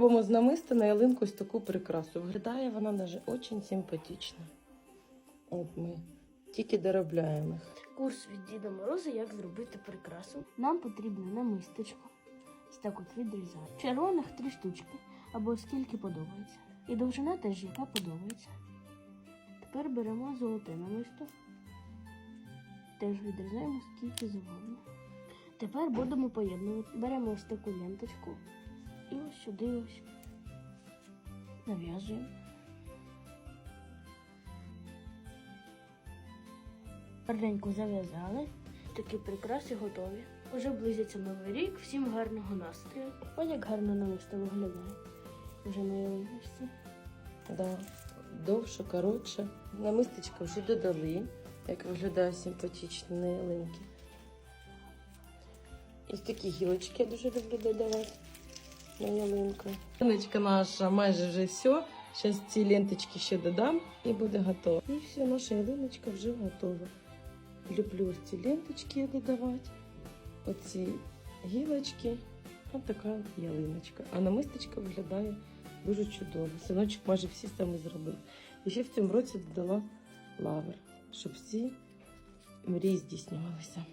Робимо з на ялинку ось таку прикрасу. Виглядає вона навіть дуже симпатично. От ми тільки доробляємо. Курс від Діда Мороза, як зробити прикрасу. Нам потрібно намисточко. Ось так от відрізаємо. Червоних три штучки, або скільки подобається. І довжина теж яка подобається. Тепер беремо золоте намисто. Теж відрізаємо скільки завгодно. Тепер будемо поєднувати. Беремо ось таку ленточку і ось сюди ось нав'язуємо. Гарненько зав'язали. Такі прикраси готові. Уже близиться новий рік, всім гарного настрою. Ось як гарно намисто виглядає. Вже на ялиночці. Да. Довше, коротше. Намистечко вже додали, як виглядає симпатично на. І такі гілочки я дуже люблю додавати на ялинку. Ялиночка наша майже вже все. Зараз ці ленточки ще додам і буде готово. І все, наша ялиночка вже готова. Люблю ці ленточки додавати, оці гілочки. Ось така ялиночка. А намистечко виглядає дуже чудово. Синочок майже всі самі зробив. І ще в цьому році додала лавр, щоб всі мрії здійснювалися.